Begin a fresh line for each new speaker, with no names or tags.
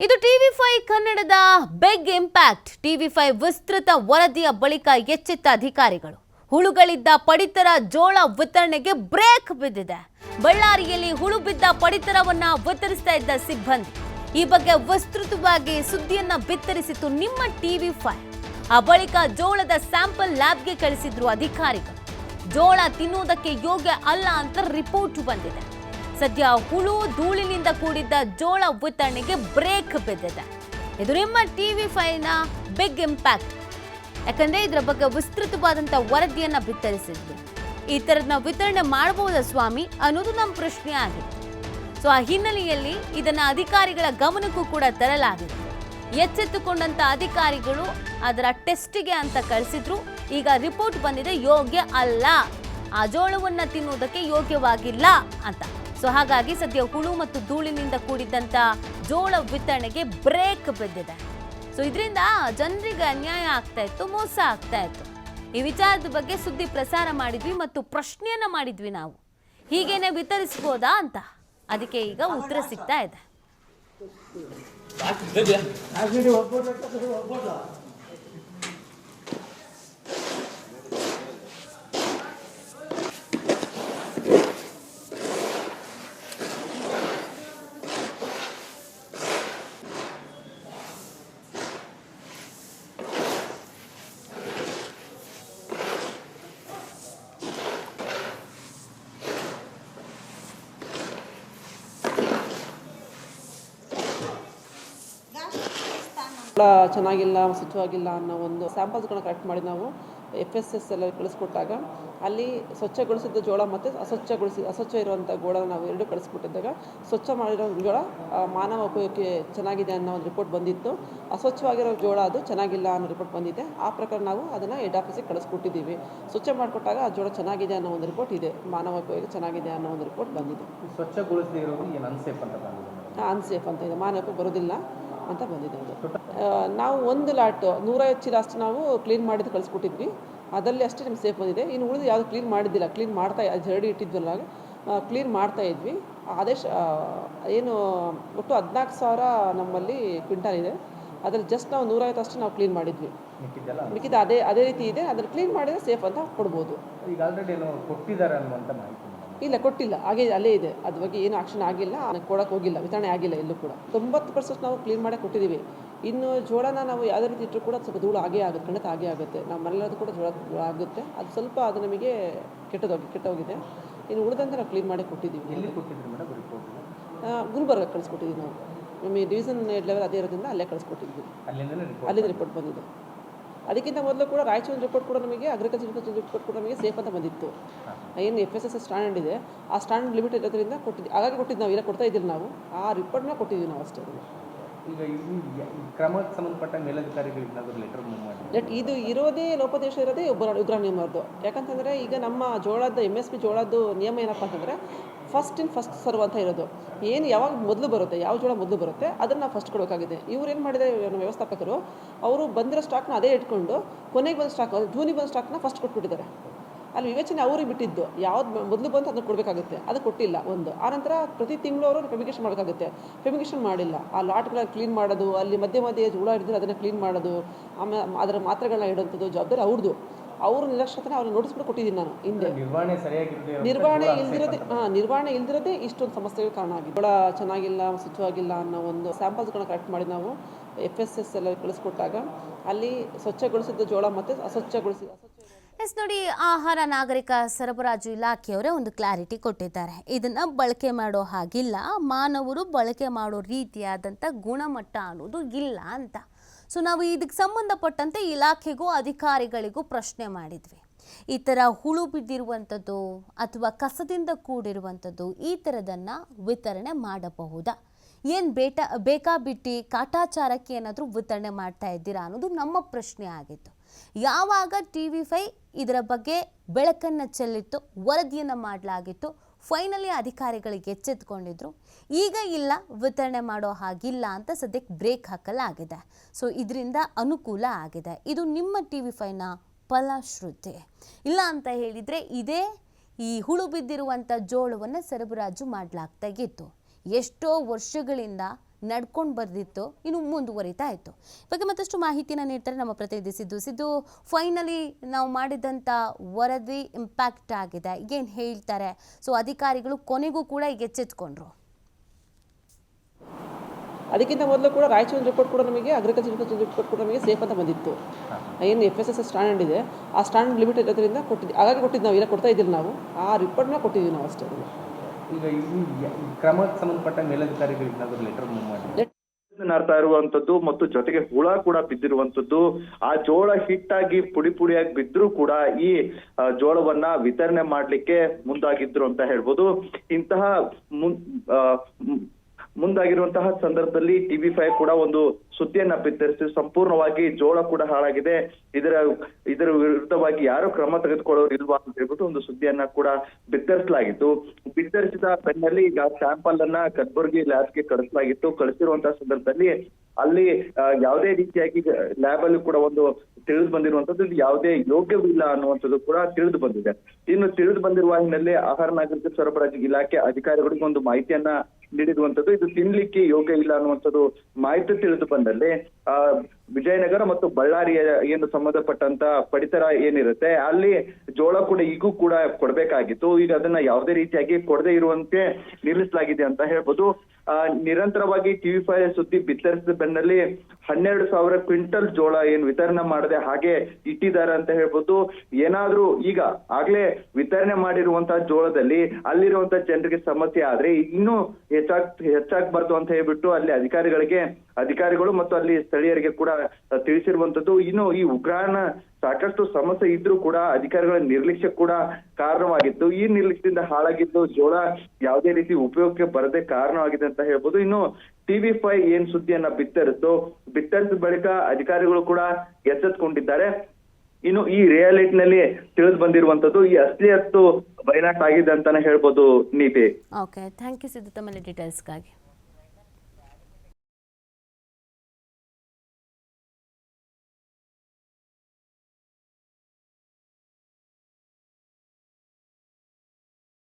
ಇದು TV five ಕನ್ನಡದ big impact TV five ವಿಸ್ತೃತ ವರದಿಯ ಬಳಿಕ ಎಚ್ಚೆತ್ತ ಅಧಿಕಾರಿಗಳು. ಹುಳುಗಳಿದ್ದ ಪಡಿತರ ಜೋಳ ವಿತರಣೆಗೆ ಬ್ರೇಕ್ ಬಿದ್ದಿದೆ. ಬಳ್ಳಾರಿಯಲ್ಲಿ ಹುಳು ಬಿದ್ದ ಪಡಿತರವನ್ನ ವಿತರಿಸ್ತಾ ಇದ್ದ ಸಿಬ್ಬಂದಿ. ಈ ಬಗ್ಗೆ ವಿಸ್ತೃತವಾಗಿ ಸುದ್ದಿಯನ್ನ ಬಿತ್ತರಿಸಿತು ನಿಮ್ಮ ಟಿವಿ ಫೈವ್. ಆ ಬಳಿಕ ಜೋಳದ ಸ್ಯಾಂಪಲ್ ಲ್ಯಾಬ್ಗೆ ಕಳಿಸಿದ್ರು ಅಧಿಕಾರಿಗಳು. ಜೋಳ ತಿನ್ನುವುದಕ್ಕೆ ಯೋಗ್ಯ ಅಲ್ಲ ಅಂತ ರಿಪೋರ್ಟ್ ಬಂದಿದೆ. ಸದ್ಯ ಹುಳು ಧೂಳಿನಿಂದ ಕೂಡಿದ್ದ ಜೋಳ ವಿತರಣೆಗೆ ಬ್ರೇಕ್ ಬಿದ್ದಿದೆ. ಇದು ನಿಮ್ಮ ಟಿವಿ ಫೈವ್ನ ಬಿಗ್ ಇಂಪ್ಯಾಕ್ಟ್. ಯಾಕಂದ್ರೆ ಇದರ ಬಗ್ಗೆ ವಿಸ್ತೃತವಾದಂತ ವರದಿಯನ್ನ ಬಿತ್ತರಿಸಿದ್ವಿ. ಈ ತರದ್ನ ವಿತರಣೆ ಮಾಡಬಹುದಾ ಸ್ವಾಮಿ? ಅನ್ನೋದು ನಮ್ಮ ಪ್ರಶ್ನೆ ಆಗಿತ್ತು ಸೊ, ಆ ಹಿನ್ನೆಲೆಯಲ್ಲಿ ಇದನ್ನ ಅಧಿಕಾರಿಗಳ ಗಮನಕ್ಕೂ ಕೂಡ ತರಲಾಗಿತ್ತು ಎಚ್ಚೆತ್ತುಕೊಂಡಂತ ಅಧಿಕಾರಿಗಳು ಅದರ ಟೆಸ್ಟಿಗೆ ಅಂತ ಕಳಿಸಿದ್ರು. ಈಗ ರಿಪೋರ್ಟ್ ಬಂದಿದೆ, ಯೋಗ್ಯ ಅಲ್ಲ. ಆ ಜೋಳವನ್ನ ತಿನ್ನುವುದಕ್ಕೆ ಯೋಗ್ಯವಾಗಿಲ್ಲ ಅಂತ. ಸೊ ಹಾಗಾಗಿ ಸದ್ಯ ಹುಳು ಮತ್ತು ಧೂಳಿನಿಂದ ಕೂಡಿದ್ದಂತ ಜೋಳ ವಿತರಣೆಗೆ ಬ್ರೇಕ್ ಬಿದ್ದಿದೆ. ಸೊ ಇದರಿಂದ ಜನರಿಗೆ ಅನ್ಯಾಯ ಆಗ್ತಾ ಇತ್ತು ಮೋಸ ಆಗ್ತಾ ಇತ್ತು. ಈ ವಿಚಾರದ ಬಗ್ಗೆ ಸುದ್ದಿ ಪ್ರಸಾರ ಮಾಡಿದ್ವಿ ಮತ್ತು ಪ್ರಶ್ನೆಯನ್ನ ಮಾಡಿದ್ವಿ ನಾವು. ಹೀಗೇನೆ ವಿತರಿಸ್ಬೋದಾ ಅಂತ. ಅದಕ್ಕೆ ಈಗ ಉತ್ತರ ಸಿಗ್ತಾ ಇದೆ.
ಚೆನ್ನಾಗಿಲ್ಲ ಸ್ವಚ್ಛವಾಗಿಲ್ಲ ಅನ್ನೋ ಒಂದು ಸ್ಯಾಂಪಲ್ಸ್ಗಳನ್ನ ಕಲೆಕ್ಟ್ ಮಾಡಿ ನಾವು ಎಫ್ ಎಸ್ ಎಸ್ ಎಲ್ಲ ಕಳಿಸ್ಕೊಟ್ಟಾಗ ಅಲ್ಲಿ ಸ್ವಚ್ಛಗೊಳಿಸಿದ್ದ ಜೋಳ ಮತ್ತು ಅಸ್ವಚ್ಛಗೊಳಿಸಿ ಅಸ್ವಚ್ಛ ಇರುವಂಥ ಗೋಳ ನಾವು ಎರಡು ಕಳಿಸ್ಕೊಟ್ಟಿದ್ದಾಗ ಸ್ವಚ್ಛ ಮಾಡಿರೋ ಜೋಳ ಮಾನವ ಉಪಯೋಗಕ್ಕೆ ಚೆನ್ನಾಗಿದೆ ಅನ್ನೋ ಒಂದು ರಿಪೋರ್ಟ್ ಬಂದಿತ್ತು. ಅಸ್ವಚ್ಛವಾಗಿರೋ ಜೋಳ ಅದು ಚೆನ್ನಾಗಿಲ್ಲ ಅನ್ನೋ ರಿಪೋರ್ಟ್ ಬಂದಿದೆ. ಆ ಪ್ರಕಾರ ನಾವು ಅದನ್ನು ಹೆಡ್ ಆಫೀಸಿಗೆ ಕಳಿಸ್ಕೊಟ್ಟಿದ್ದೀವಿ. ಸ್ವಚ್ಛ ಮಾಡಿಕೊಟ್ಟಾಗ ಆ ಜೋಳ ಚೆನ್ನಾಗಿದೆ ಅನ್ನೋ ಒಂದು ರಿಪೋರ್ಟ್ ಇದೆ. ಮಾನವ ಉಪಯೋಗ ಚೆನ್ನಾಗಿದೆ ಅನ್ನೋ ಒಂದು ರಿಪೋರ್ಟ್ ಬಂದಿದೆ.
ಸ್ವಚ್ಛಗೊಳಿಸದೇ ಇರೋದು ಏನು ಅನ್ಸೇಫ್ ಅಂತ
ಅನ್ಸೇಫ್ ಅಂತ ಇದೆ. ಮಾನವಕ್ಕೆ ಬರೋದಿಲ್ಲ ಅಂತ ಬಂದಿದೆ ಅದು. ನಾವು ಒಂದು ಲಾಟ್ ನೂರೈವತ್ತು ಚೀಲ ಅಷ್ಟು ನಾವು ಕ್ಲೀನ್ ಮಾಡಿದ್ದು ಕಳಿಸ್ಕೊಟ್ಟಿದ್ವಿ. ಅದರಲ್ಲಿ ಅಷ್ಟೇ ನಮ್ಗೆ ಸೇಫ್ ಬಂದಿದೆ. ಇನ್ನು ಉಳಿದು ಯಾವುದು ಕ್ಲೀನ್ ಮಾಡಿದ್ದಿಲ್ಲ. ಕ್ಲೀನ್ ಮಾಡ್ತಾ ಜರಡಿ ಇಟ್ಟಿದ್ವಲ್ಲ ಕ್ಲೀನ್ ಮಾಡ್ತಾ ಇದ್ವಿ. ಆದೇಶ ಏನು ಒಟ್ಟು ಹದಿನಾಲ್ಕು ಸಾವಿರ ನಮ್ಮಲ್ಲಿ ಕ್ವಿಂಟಲ್ ಇದೆ. ಅದರಲ್ಲಿ ಜಸ್ಟ್ ನಾವು ನೂರೈವತ್ತು ಅಷ್ಟು ನಾವು ಕ್ಲೀನ್ ಮಾಡಿದ್ವಿ. ಮಿಕ್ಕಿದ ಅದೇ ಅದೇ ರೀತಿ ಇದೆ. ಅದನ್ನು ಕ್ಲೀನ್ ಮಾಡಿದರೆ ಸೇಫ್ ಅಂತ ಕೊಡ್ಬೋದು.
ಈಗ ಆಲ್ರೆಡಿ ಏನೋ ಕೊಟ್ಟಿದ್ದಾರೆ ಅನ್ನುವಂಥ ಮಾಹಿತಿ
ಇಲ್ಲ ಕೊಟ್ಟಿಲ್ಲ. ಹಾಗೆ ಅಲ್ಲೇ ಇದೆ. ಅದ್ರ ಬಗ್ಗೆ ಏನು ಆಕ್ಷನ್ ಆಗಿಲ್ಲ. ನನಗೆ ಕೊಡೋಕೆ ಹೋಗಿಲ್ಲ. ವಿತರಣೆ ಆಗಿಲ್ಲ ಎಲ್ಲೂ ಕೂಡ. ತೊಂಬತ್ತು ಪರ್ಸೆಂಟ್ ನಾವು ಕ್ಲೀನ್ ಮಾಡೇ ಕೊಟ್ಟಿದ್ದೀವಿ. ಇನ್ನು ಜೋಳನ ನಾವು ಯಾವುದೇ ರೀತಿ ಇಟ್ಟರೂ ಕೂಡ ಸ್ವಲ್ಪ ಧೂಳು ಆಗೇ ಆಗುತ್ತೆ ಖಂಡಿತ ಆಗೇ ಆಗುತ್ತೆ. ನಾವು ಮನೆಯಲ್ಲದು ಕೂಡ ಜೋಳ ಆಗುತ್ತೆ. ಅದು ಸ್ವಲ್ಪ ಅದು ನಮಗೆ ಕೆಟ್ಟದೋಗಿ ಕೆಟ್ಟೋಗಿದೆ ಇನ್ನು ಉಳಿದಂತೆ ನಾವು ಕ್ಲೀನ್ ಮಾಡಿ ಕೊಟ್ಟಿದ್ದೀವಿ. ಗುಲ್ಬರ್ಗ ಕಳಿಸ್ಕೊಟ್ಟಿದ್ದೀವಿ ನಾವು. ನಮಗೆ ಡಿವಿಷನ್ ಲೆವೆಲ್ ಅದೇ ಇರೋದ್ರಿಂದ ಅಲ್ಲೇ ಕಳಿಸ್ಕೊಟ್ಟಿದ್ವಿ ಅಲ್ಲಿಂದ ರಿಪೋರ್ಟ್ ಬಂದಿದೆ ಅದಕ್ಕಿಂತ ಮೊದಲು ಕೂಡ ರಾಯಚೂರಿನ ರಿಪೋರ್ಟ್ ಕೂಡ ನಮಗೆ ಅಗ್ರಿಕಲ್ಚರ್ ರಿಪೋರ್ಟ್ ಕೂಡ ನಮಗೆ ಸೇಫ್ ಅಂತ ಬಂದಿತ್ತು. ಏನು ಎಫ್ ಎಸ್ ಎಸ್ ಸ್ಟ್ಯಾಂಡರ್ಡ್ ಇದೆ. ಆ ಸ್ಟ್ಯಾಂಡರ್ಡ್ ಲಿಮಿಟ್ ಇರೋದ್ರಿಂದ ಕೊಟ್ಟಿದ್ವಿ ಹಾಗಾಗಿ ಕೊಟ್ಟಿದ್ದು ನಾವು ಇಲ್ಲ ಕೊಡ್ತಾ ಇದ್ದೀವಿ ನಾವು. ಆ ರಿಪೋರ್ಟ್ನ ಕೊಟ್ಟಿದ್ದೀವಿ ನಾವು ಅಷ್ಟೇ.
ಈಗ ಸಂಬಂಧಪಟ್ಟ ಮೂವ್
ಇದು ಇರೋದೇ ಲೋಪದೇಶ ಇರೋದೇ ಉಗ್ರ ಉಗ್ರ ನಿಯಮದ್ದು. ಯಾಕಂತಂದರೆ ಈಗ ನಮ್ಮ ಜೋಳದ ಎಂ ಎಸ್ ಪಿ ಜೋಳದ್ದು ನಿಯಮ ಏನಪ್ಪ ಅಂತಂದರೆ ಫಸ್ಟ್ ಇನ್ ಫಸ್ಟ್ ಸರ್ವ್ ಅಂತ ಇರೋದು. ಏನು ಯಾವಾಗ ಮೊದಲು ಬರುತ್ತೆ, ಯಾವ ಜೋಳ ಮೊದಲು ಬರುತ್ತೆ, ಅದನ್ನು ಫಸ್ಟ್ ಕೊಡಬೇಕಾಗಿದೆ ಇವ್ರು ಏನು ನಮ್ಮ ವ್ಯವಸ್ಥಾಪಕರು? ಅವರು ಬಂದಿರೋ ಸ್ಟಾಕ್ನ ಅದೇ ಇಟ್ಕೊಂಡು ಕೊನೆಗೆ ಬಂದ ಸ್ಟಾಕ್ ಜೂನಿಗೆ ಬಂದ ಸ್ಟಾಕ್ನ ಫಸ್ಟ್ ಕೊಟ್ಬಿಟ್ಟಿದ್ದಾರೆ. ಅಲ್ಲಿ ವಿವೇಚನೆ ಅವ್ರಿಗೆ ಬಿಟ್ಟಿದ್ದು. ಯಾವ್ದು ಮೊದಲು ಬಂತು ಅದನ್ನು ಕೊಡಬೇಕಾಗುತ್ತೆ. ಅದು ಕೊಟ್ಟಿಲ್ಲ ಒಂದು. ಆನಂತರ ಪ್ರತಿ ತಿಂಗಳು ಅವರು ಫೆಮಿಗೇಷನ್ ಮಾಡೋಕ್ಕಾಗುತ್ತೆ ಫೆಮಿಗೇಷನ್ ಮಾಡಿಲ್ಲ. ಆ ಲಾಟ್ಗಳ ಕ್ಲೀನ್ ಮಾಡೋದು ಅಲ್ಲಿ ಮಧ್ಯೆ ಮಧ್ಯೆ ಹುಳ ಹಿಡಿದ್ರೆ ಅದನ್ನು ಕ್ಲೀನ್ ಮಾಡೋದು ಆಮೇಲೆ ಅದರ ಮಾತ್ರೆಗಳನ್ನ ಇಡುವಂಥದ್ದು ಜವಾಬ್ದಾರಿ ಅವ್ರದ್ದು ಅವ್ರ ನಿರ್ಲಕ್ಷ್ಯತನ ಅವ್ರಿಗೆ ನೋಡಿಸ್ಬಿಟ್ಟು ಕೂಡ ಕೊಟ್ಟಿದ್ದೀನಿ ನಾನು ಹಿಂದೆ.
ನಿರ್ವಹಣೆ ಸರಿಯಾಗಿ
ನಿರ್ವಹಣೆ ಇಲ್ದಿರೋದೇ ಹಾಂ ನಿರ್ವಹಣೆ ಇಲ್ದಿರೋದೇ ಇಷ್ಟೊಂದು ಸಮಸ್ಯೆಗಳು ಕಾರಣ ಆಗಿದೆ ಜೋಳ ಚೆನ್ನಾಗಿಲ್ಲ ಸ್ವಚ್ಛವಾಗಿಲ್ಲ ಅನ್ನೋ ಒಂದು ಸ್ಯಾಂಪಲ್ಸ್ಗಳನ್ನ ಕಲೆಕ್ಟ್ ಮಾಡಿ ನಾವು ಎಫ್ ಎಸ್ ಎಸ್ ಎಲ್ಲ ಕಳಿಸ್ಕೊಟ್ಟಾಗ ಅಲ್ಲಿ ಸ್ವಚ್ಛಗೊಳಿಸಿದ ಜೋಳ ಮತ್ತು ಅಸ್ವಚ್ಛಗೊಳಿಸಿದ ಅಸ್ವಚ್ಛ
ಎಸ್ ನೋಡಿ, ಆಹಾರ ನಾಗರಿಕ ಸರಬರಾಜು ಇಲಾಖೆಯವರೇ ಒಂದು ಕ್ಲಾರಿಟಿ ಕೊಟ್ಟಿದ್ದಾರೆ. ಇದನ್ನ ಬಳಕೆ ಮಾಡೋ ಹಾಗಿಲ್ಲ. ಮಾನವರು ಬಳಕೆ ಮಾಡೋ ರೀತಿಯಾದಂಥ ಗುಣಮಟ್ಟ ಅನ್ನೋದು ಇಲ್ಲ ಅಂತ. ಸೊ ನಾವು ಇದಕ್ಕೆ ಸಂಬಂಧಪಟ್ಟಂತೆ ಇಲಾಖೆಗೂ ಅಧಿಕಾರಿಗಳಿಗೂ ಪ್ರಶ್ನೆ ಮಾಡಿದ್ವಿ. ಈ ಥರ ಹುಳು ಬಿದ್ದಿರುವಂಥದ್ದು ಅಥವಾ ಕಸದಿಂದ ಕೂಡಿರುವಂಥದ್ದು ಈ ಥರದನ್ನು ವಿತರಣೆ ಮಾಡಬಹುದಾ? ಏನು ಬೇಟ, ಬೇಕಾಬಿಟ್ಟಿ ಕಾಟಾಚಾರಕ್ಕೆ ಏನಾದರೂ ವಿತರಣೆ ಮಾಡ್ತಾ ಇದ್ದೀರಾ ಅನ್ನೋದು ನಮ್ಮ ಪ್ರಶ್ನೆ ಆಗಿತ್ತು. ಯಾವಾಗ ಟಿ ವಿ ಫೈ ಇದರ ಬಗ್ಗೆ ಬೆಳಕನ್ನು ಚೆಲ್ಲಿತ್ತು, ವರದಿಯನ್ನು ಮಾಡಲಾಗಿತ್ತು ಫೈನಲಿ ಅಧಿಕಾರಿಗಳಿಗೆ ಎಚ್ಚೆತ್ಕೊಂಡಿದ್ರು. ಈಗ ಇಲ್ಲ, ವಿತರಣೆ ಮಾಡೋ ಹಾಗಿಲ್ಲ ಅಂತ ಸದ್ಯಕ್ಕೆ ಬ್ರೇಕ್ ಹಾಕಲಾಗಿದೆ. ಸೊ ಇದರಿಂದ ಅನುಕೂಲ ಆಗಿದೆ. ಇದು ನಿಮ್ಮ ಟಿ ವಿ ಫೈನ ಫಲಶ್ರುತಿ ಇಲ್ಲ ಅಂತ ಹೇಳಿದರೆ ಇದೇ ಈ ಹುಳು ಬಿದ್ದಿರುವಂಥ ಜೋಳವನ್ನು ಸರಬರಾಜು ಮಾಡಲಾಗ್ತಾಗಿತ್ತು ಎಷ್ಟೋ ವರ್ಷಗಳಿಂದ ನಡ್ಕೊಂಡು ಬರ್ದಿತ್ತು, ಇನ್ನು ಮುಂದುವರಿತಾ ಇತ್ತು. ಬಗ್ಗೆ ಮತ್ತಷ್ಟು ಮಾಹಿತಿನ ನೀಡ್ತಾರೆ ನಮ್ಮ ಪ್ರತಿನಿಧಿ ಸಿದ್ದು. ಸಿದ್ದು ಫೈನಲಿ ನಾವು ಮಾಡಿದಂಥ ವರದಿ ಇಂಪ್ಯಾಕ್ಟ್ ಆಗಿದೆ. ಏನು ಹೇಳ್ತಾರೆ? ಸೊ ಅಧಿಕಾರಿಗಳು ಕೊನೆಗೂ ಕೂಡ ಈಗ ಎಚ್ಚೆತ್ಕೊಂಡ್ರು.
ಅದಕ್ಕಿಂತ ಮೊದಲು ಕೂಡ ರಾಯಚೂರು ರಿಪೋರ್ಟ್ ಕೂಡ ನಮಗೆ ಅಗ್ರಿಕಲ್ಚರ್ ರಿಪೋರ್ಟ್ ಕೂಡ ನಮಗೆ ಸೇಫ್ ಅಂತ ಬಂದಿತ್ತು. ಏನು ಎಫ್ ಎಸ್ ಎಸ್ ಸ್ಟ್ಯಾಂಡರ್ಡ್ ಇದೆ, ಆ ಸ್ಟ್ಯಾಂಡರ್ಡ್ ಲಿಮಿಟ್ ಇರೋದ್ರಿಂದ ಕೊಟ್ಟಿದ್ದೆ ಹಾಗಾಗಿ ಕೊಟ್ಟಿದ್ದು ನಾವು, ಇಲ್ಲ ಕೊಡ್ತಾ ಇದ್ದಿಲ್ಲ ನಾವು. ಆ ರಿಪೋರ್ಟ್ನ ಕೊಟ್ಟಿದ್ದೀವಿ ನಾವು ಅಷ್ಟೇ.
ಈಗ ಕ್ರಮಕ್ಕೆ ಸಂಬಂಧಪಟ್ಟ ಮೇಲಧಿಕಾರಿಗಳು ಏನಾದರೂ ಲೆಟರ್ ಮೂವ್ ಮಾಡಿ
ನಾರ್ತಾ ಇರುವಂತದ್ದು ಮತ್ತು ಜೊತೆಗೆ ಹುಳ ಕೂಡ ಬಿದ್ದಿರುವಂತದ್ದು. ಆ ಜೋಳ ಹಿಟ್ಟಾಗಿ ಪುಡಿ ಪುಡಿಯಾಗಿ ಬಿದ್ರೂ ಕೂಡ ಈ ಜೋಳವನ್ನ ವಿತರಣೆ ಮಾಡ್ಲಿಕ್ಕೆ ಮುಂದಾಗಿದ್ರು ಅಂತ ಹೇಳ್ಬೋದು. ಇಂತಹ ಮುಂದಾಗಿರುವಂತಹ ಸಂದರ್ಭದಲ್ಲಿ ಟಿವಿ ಫೈವ್ ಕೂಡ ಒಂದು ಸುದ್ದಿಯನ್ನ ಬಿತ್ತರಿಸಿ ಸಂಪೂರ್ಣವಾಗಿ ಜೋಳ ಕೂಡ ಹಾಳಾಗಿದೆ. ಇದರ ಇದರ ವಿರುದ್ಧವಾಗಿ ಯಾರು ಕ್ರಮ ತೆಗೆದುಕೊಳ್ಳೋರು ಇಲ್ವಾ ಅಂತ ಹೇಳ್ಬಿಟ್ಟು ಒಂದು ಸುದ್ದಿಯನ್ನ ಕೂಡ ಬಿತ್ತರಿಸಲಾಗಿತ್ತು. ಬಿತ್ತರಿಸಿದ ಬೆನ್ನಲ್ಲಿ ಈಗ ಸ್ಯಾಂಪಲ್ ಅನ್ನ ಕಲಬುರಗಿ ಲ್ಯಾಬ್ಗೆ ಕಳಿಸಲಾಗಿತ್ತು. ಕಳಿಸಿರುವಂತಹ ಸಂದರ್ಭದಲ್ಲಿ ಅಲ್ಲಿ ಯಾವುದೇ ರೀತಿಯಾಗಿ ಲ್ಯಾಬ್ ಅಲ್ಲಿ ಕೂಡ ಒಂದು ತಿಳಿದು ಬಂದಿರುವಂತದ್ದು ಯಾವುದೇ ಯೋಗ್ಯವಿಲ್ಲ ಅನ್ನುವಂಥದ್ದು ಕೂಡ ತಿಳಿದು ಬಂದಿದೆ. ಇನ್ನು ತಿಳಿದು ಬಂದಿರುವ ಹಿನ್ನೆಲೆ ಆಹಾರ ನಾಗರಿಕ ಸರಬರಾಜು ಇಲಾಖೆ ಅಧಿಕಾರಿಗಳಿಗೆ ಒಂದು ಮಾಹಿತಿಯನ್ನ ನೀಡಿರುವಂತದ್ದು ಇದು ತಿನ್ಲಿಕ್ಕೆ ಯೋಗ್ಯ ಇಲ್ಲ ಅನ್ನುವಂಥದ್ದು ಮಾಹಿತಿ ತಿಳಿದು ಬಂದಲ್ಲಿ ಆ ವಿಜಯನಗರ ಮತ್ತು ಬಳ್ಳಾರಿಯ ಏನು ಸಂಬಂಧಪಟ್ಟಂತ ಪಡಿತರ ಏನಿರುತ್ತೆ, ಅಲ್ಲಿ ಜೋಳ ಕೂಡ ಈಗೂ ಕೂಡ ಕೊಡ್ಬೇಕಾಗಿತ್ತು. ಈಗ ಅದನ್ನ ಯಾವುದೇ ರೀತಿಯಾಗಿ ಕೊಡದೇ ಇರುವಂತೆ ನಿಲ್ಲಿಸಲಾಗಿದೆ ಅಂತ ಹೇಳ್ಬೋದು. ನಿರಂತರವಾಗಿ ಟಿವಿ ಫೈವ್ ಸುದ್ದಿ ಬಿತ್ತರಿಸಿದ ಬೆನ್ನಲ್ಲಿ ಹನ್ನೆರಡು ಸಾವಿರ ಕ್ವಿಂಟಲ್ ಜೋಳ ಏನ್ ವಿತರಣೆ ಮಾಡದೆ ಹಾಗೆ ಇಟ್ಟಿದ್ದಾರೆ ಅಂತ ಹೇಳ್ಬೋದು. ಏನಾದ್ರೂ ಈಗ ಆಗ್ಲೇ ವಿತರಣೆ ಮಾಡಿರುವಂತಹ ಜೋಳದಲ್ಲಿ ಅಲ್ಲಿರುವಂತಹ ಜನರಿಗೆ ಸಮಸ್ಯೆ ಆದ್ರೆ ಇನ್ನೂ ಹೆಚ್ಚಾಗ್, ಹೆಚ್ಚಾಗ್ಬಾರ್ದು ಅಂತ ಹೇಳ್ಬಿಟ್ಟು ಅಲ್ಲಿ ಅಧಿಕಾರಿಗಳಿಗೆ, ಅಧಿಕಾರಿಗಳು ಮತ್ತು ಅಲ್ಲಿ ಸ್ಥಳೀಯರಿಗೆ ಕೂಡ ತಿಳಿಸಿರುವಂತದ್ದು. ಇನ್ನು ಈ ಉಗ್ರಾಣ ಸಾಕಷ್ಟು ಸಮಸ್ಯೆ ಇದ್ರೂ ಕೂಡ, ಅಧಿಕಾರಿಗಳ ನಿರ್ಲಕ್ಷ್ಯ ಕೂಡ ಕಾರಣವಾಗಿತ್ತು. ಈ ನಿರ್ಲಕ್ಷ್ಯದಿಂದ ಹಾಳಾಗಿದ್ದು ಜೋಳ ಯಾವುದೇ ರೀತಿ ಉಪಯೋಗಕ್ಕೆ ಬರದೆ ಕಾರಣವಾಗಿದೆ ಅಂತ ಹೇಳ್ಬೋದು. ಇನ್ನು ಟಿವಿ ಫೈವ್ ಏನ್ ಸುದ್ದಿಯನ್ನ ಬಿತ್ತರಿಸಿತು? ಬಿತ್ತರಿಸಿದ ಬಳಿಕ ಅಧಿಕಾರಿಗಳು ಕೂಡ ಎಚ್ಚೆತ್ಕೊಂಡಿದ್ದಾರೆ. ಇನ್ನು ಈ ರಿಯಾಲಿಟಿನಲ್ಲಿ ತಿಳಿದು ಬಂದಿರುವಂತದ್ದು, ಈ ಅಸ್ಲಿಯತ್ತು ಬಯಲಾಟ ಆಗಿದೆ ಅಂತಾನೆ ಹೇಳ್ಬೋದು ನೀತಿ.
ಓಕೆ ಥ್ಯಾಂಕ್ ಯು ಸಿದ್ದು ತಮ್ಮಲ್ಲಿ ಡೀಟೇಲ್ಸ್ಗಾಗಿ